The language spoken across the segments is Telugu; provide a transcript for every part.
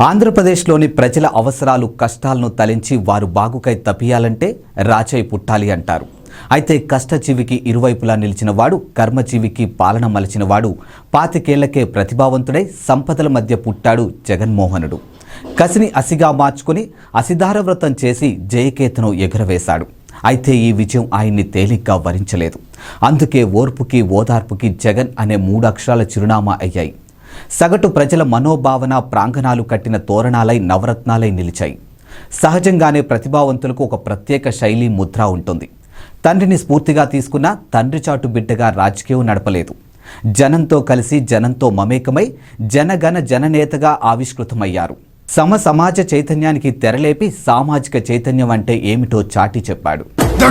ఆంధ్రప్రదేశ్లోని ప్రజల అవసరాలు కష్టాలను తలించి వారు బాగుకై తప్పియాలంటే రాచై పుట్టాలి అంటారు. అయితే కష్టజీవికి ఇరువైపులా నిలిచినవాడు కర్మజీవికి పాలన మలచినవాడు పాతికేళ్ళకే ప్రతిభావంతుడై సంపదల మధ్య పుట్టాడు జగన్మోహనుడు. కసిని అసిగా మార్చుకుని అసిధార వ్రతం చేసి జయకేతను ఎగురవేశాడు. అయితే ఈ విజయం ఆయన్ని తేలిగ్గా వరించలేదు. అందుకే ఓర్పుకి ఓదార్పుకి జగన్ అనే మూడు అక్షరాల చిరునామా అయ్యాయి. సగటు ప్రజల మనోభావన ప్రాంగణాలు కట్టిన తోరణాలై నవరత్నాలై నిలిచాయి. సహజంగానే ప్రతిభావంతులకు ఒక ప్రత్యేక శైలి ముద్ర ఉంటుంది. తండ్రిని స్ఫూర్తిగా తీసుకున్న తండ్రి చాటు బిడ్డగా రాజకీయం నడపలేదు. జనంతో కలిసి జనంతో మమేకమై జనగణ జననేతగా ఆవిష్కృతమయ్యారు. సమ సమాజ చైతన్యానికి తెరలేపి సామాజిక చైతన్యం అంటే ఏమిటో చాటి చెప్పాడు. The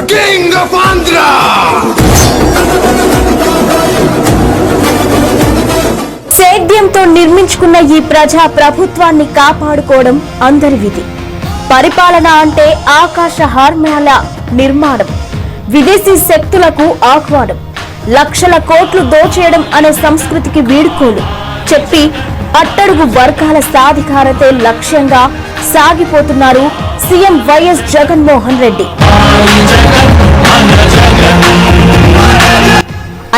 సేద్యంతో నిర్మించుకున్న ఈ ప్రజా ప్రభుత్వాన్ని కాపాడుకోవడం అందరి విధి. పరిపాలన అంటే ఆకాశ హార్మ్యాల నిర్మాణం విదేశీ శక్తులకు ఆహ్వానం లక్షల కోట్లు దోచేయడం అనే సంస్కృతికి వీడుకోలు చెప్పి అట్టడుగు వర్గాల సాధికారతే లక్ష్యంగా సాగిపోతున్నారు సీఎం వైఎస్ జగన్మోహన్ రెడ్డి.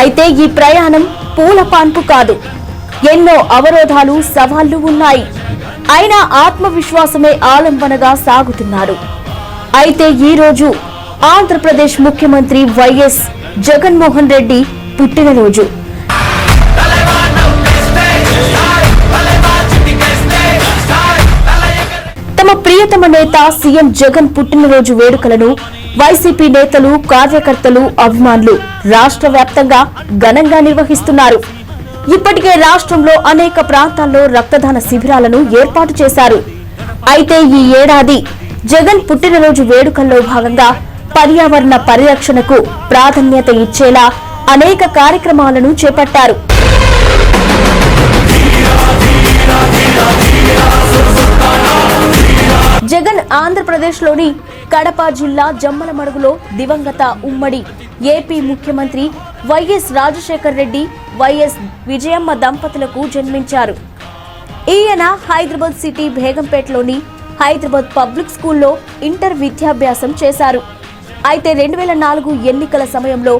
అయితే ఈ ప్రయాణం పూల పాన్పు కాదు. ఎన్నో అవరోధాలు సవాళ్ళు ఉన్నాయి. అయినా ఆత్మవిశ్వాసమే ఆలంబనగా సాగుతున్నారు అయితే ఈ రోజు ఆంధ్రప్రదేశ్ ముఖ్యమంత్రి వైఎస్ జగన్మోహన్ రెడ్డి పుట్టినరోజు. తమ ప్రియతమ నేత సీఎం జగన్ పుట్టినరోజు వేడుకలను వైసీపీ నేతలు కార్యకర్తలు అభిమానులు రాష్ట్ర వ్యాప్తంగా ఘనంగా నిర్వహిస్తున్నారు. ఇప్పటికే రాష్ట్రంలో అనేక ప్రాంతాల్లో రక్తదాన శిబిరాలను ఏర్పాటు చేశారు. అయితే ఈ ఏడాది జగన్ పుట్టినరోజు వేడుకల్లో భాగంగా పర్యావరణ పరిరక్షణకు ప్రాధాన్యత ఇచ్చేలా అనేక కార్యక్రమాలను చేపట్టారు. జగన్ ఆంధ్రప్రదేశ్లోని కడప జిల్లా జమ్మలమడుగులో దివంగత ఉమ్మడి ఏపీ ముఖ్యమంత్రి వైఎస్ రాజశేఖర్ రెడ్డి వైఎస్ విజయమ్మ దంపతులకు జన్మించారు. ఈయన హైదరాబాద్ సిటీ బేగంపేటలోని హైదరాబాద్ పబ్లిక్ స్కూల్లో ఇంటర్ విద్యాభ్యాసం చేశారు. అయితే రెండు వేల నాలుగు ఎన్నికల సమయంలో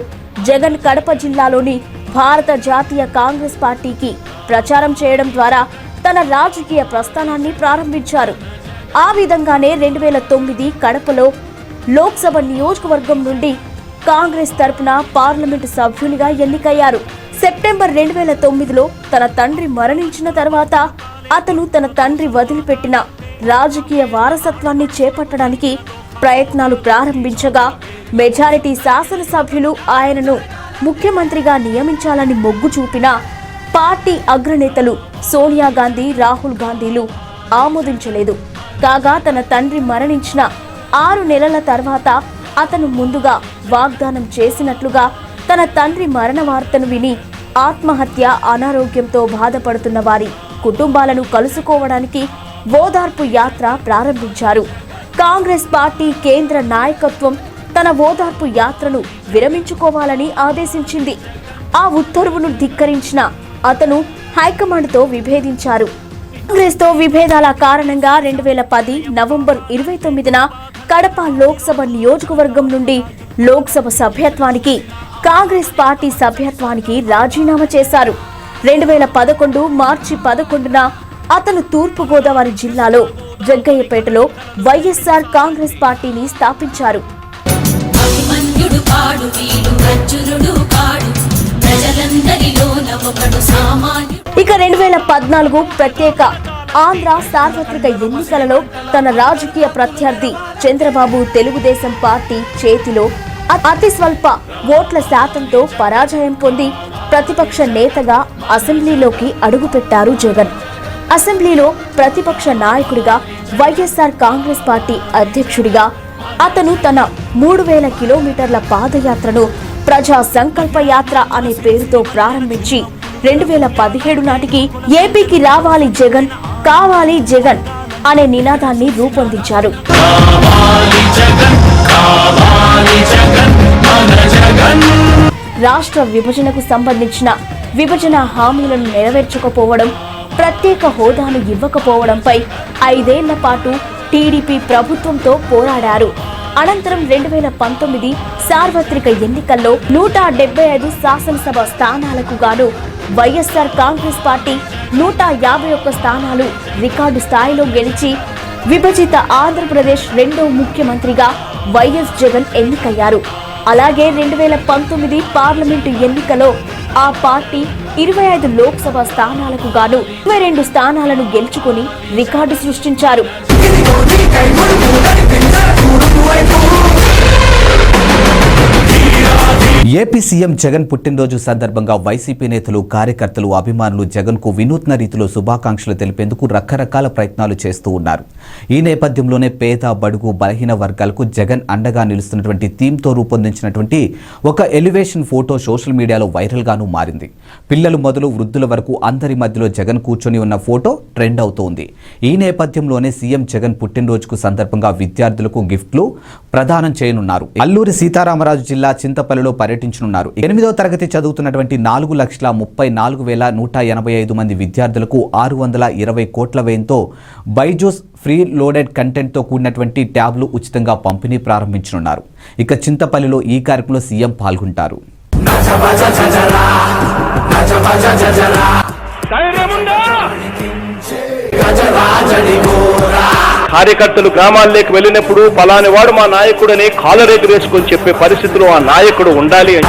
జగన్ కడప జిల్లాలోని భారత జాతీయ కాంగ్రెస్ పార్టీకి ప్రచారం చేయడం ద్వారా తన రాజకీయ ప్రస్థానాన్ని ప్రారంభించారు. ఆ విధంగానే రెండు వేల తొమ్మిది కడపలో లోక్సభ నియోజకవర్గం నుండి కాంగ్రెస్ తరపున పార్లమెంటు సభ్యునిగా ఎన్నికయ్యారు. సెప్టెంబర్ రెండు వేల తొమ్మిదిలో తన తండ్రి మరణించిన తర్వాత అతను తన తండ్రి వదిలిపెట్టిన రాజకీయ వారసత్వాన్ని చేపట్టడానికి ప్రయత్నాలు ప్రారంభించగా మెజారిటీ శాసనసభ్యులు ఆయనను ముఖ్యమంత్రిగా నియమించాలని మొగ్గు చూపిన పార్టీ అగ్రనేతలు సోనియా గాంధీ రాహుల్ గాంధీలు ఆమోదించలేదు. కాగా తన తండ్రి మరణించిన ఆరు నెలల తర్వాత అతను ముందుగా వాగ్దానం చేసినట్లుగా తన తండ్రి మరణ వార్తను విని ఆత్మహత్య అనారోగ్యంతో బాధపడుతున్న వారి కుటుంబాలను కలుసుకోవడానికి ఓదార్పు యాత్ర ప్రారంభించారు. కాంగ్రెస్ పార్టీ కేంద్ర నాయకత్వం తన ఓదార్పు యాత్రను విరమించుకోవాలని ఆదేశించింది. ఆ ఉత్తర్వును ధిక్కరించిన అతను హైకమాండ్తో విభేదించారు. కాంగ్రెస్తో విభేదాల కారణంగా రెండు వేల పది నవంబర్ ఇరవై తొమ్మిదిన కడప లోక్సభ నియోజకవర్గం నుండి లోక్సభ సభ్యత్వానికి కాంగ్రెస్ పార్టీ సభ్యత్వానికి రాజీనామా చేశారు. రెండు వేల పదకొండు మార్చి పదకొండున అతను తూర్పు గోదావరి జిల్లాలో జగ్గయ్యపేటలో వైఎస్ఆర్ కాంగ్రెస్ పార్టీని స్థాపించారు. ఇక రెండు వేల పద్నాలుగు ప్రత్యేక ఆంధ్ర సార్వత్రిక ఎన్నికలలో తన రాజకీయ ప్రత్యర్థి. చంద్రబాబు తెలుగుదేశం పార్టీ చేతిలో అతి స్వల్ప ఓట్ల శాతంతో పరాజయం పొంది ప్రతిపక్ష నేతగా అసెంబ్లీలోకి అడుగుపెట్టారు జగన్. అసెంబ్లీలో ప్రతిపక్ష నాయకుడిగా వైఎస్ఆర్ కాంగ్రెస్ పార్టీ అధ్యక్షుడిగా అతను తన మూడు వేల కిలోమీటర్ల పాదయాత్రను ప్రజా సంకల్ప యాత్ర అనే పేరుతో ప్రారంభించి రెండు వేల పదిహేడు నాటికి ఏపీకి రావాలి జగన్ కావాలి జగన్ అనే నినాదాన్ని రూపొందించారు. రాష్ట్ర విభజనకు సంబంధించిన విభజన హామీలను నెరవేర్చకపోవడం ప్రత్యేక హోదాను ఇవ్వకపోవడంపై ఐదేళ్ళ పాటు టీడీపీ ప్రభుత్వంతో పోరాడారు. అనంతరం రెండు వేల పంతొమ్మిది సార్వత్రిక ఎన్నికల్లో నూట డెబ్బై ఐదు శాసనసభ స్థానాలకు గాను వైఎస్ఆర్ కాంగ్రెస్ పార్టీ నూట యాభై ఒక్క స్థానాలు రికార్డు స్థాయిలో గెలిచి విభజిత ఆంధ్రప్రదేశ్ రెండో ముఖ్యమంత్రిగా వైఎస్ జగన్ ఎన్నికయ్యారు. అలాగే రెండు వేల పంతొమ్మిది పార్లమెంటు ఎన్నికలో ఆ పార్టీ ఇరవై ఐదు లోక్సభ స్థానాలకు గాను ఇరవై రెండు స్థానాలను గెలుచుకుని రికార్డు సృష్టించారు. ఏపీ సీఎం జగన్ పుట్టినరోజు సందర్భంగా వైసీపీ నేతలు కార్యకర్తలు అభిమానులు జగన్కు వినూత్న రీతిలో శుభాకాంక్షలు తెలిపేందుకు రకరకాల ప్రయత్నాలు చేస్తూ ఉన్నారు. ఈ నేపథ్యంలోనే పేద బడుగు బలహీన వర్గాలకు జగన్ అండగా నిలుస్తున్నటువంటి థీమ్తో రూపొందించినటువంటి ఒక ఎలివేషన్ ఫోటో సోషల్ మీడియాలో వైరల్గాను మారింది. పిల్లలు మొదలు వృద్ధుల వరకు అందరి మధ్యలో జగన్ కూర్చొని ఉన్న ఫోటో ట్రెండ్ అవుతోంది. ఈ నేపథ్యంలోనే సీఎం జగన్ పుట్టినరోజుకు సందర్భంగా విద్యార్థులకు గిఫ్ట్లు ప్రదానం చేయనున్నారు. అల్లూరి సీతారామరాజు జిల్లా చింతపల్లిలో పర్యటించనున్నారు. ఎనిమిదో తరగతి చదువుతున్నటువంటి నాలుగు లక్షల ముప్పై నాలుగు వేల నూట ఎనభై ఐదు మంది విద్యార్థులకు ఆరు వందల ఇరవై కోట్ల వ్యయంతో బైజూస్ ఫ్రీ లోడెడ్ కంటెంట్తో కూడినటువంటి ట్యాబ్లు ఉచితంగా పంపిణీ ప్రారంభించనున్నారు. ఇక చింతపల్లిలో ఈ కార్యక్రమంలో సీఎం పాల్గొంటారు. కార్యకర్తలు గ్రామాల్లోకి వెళ్ళినప్పుడు పలాని వాడు మా నాయకుడని కాలరెగరేసుకొని చెప్పే పరిస్థితిలో ఆ నాయకుడు ఉండాలి అని.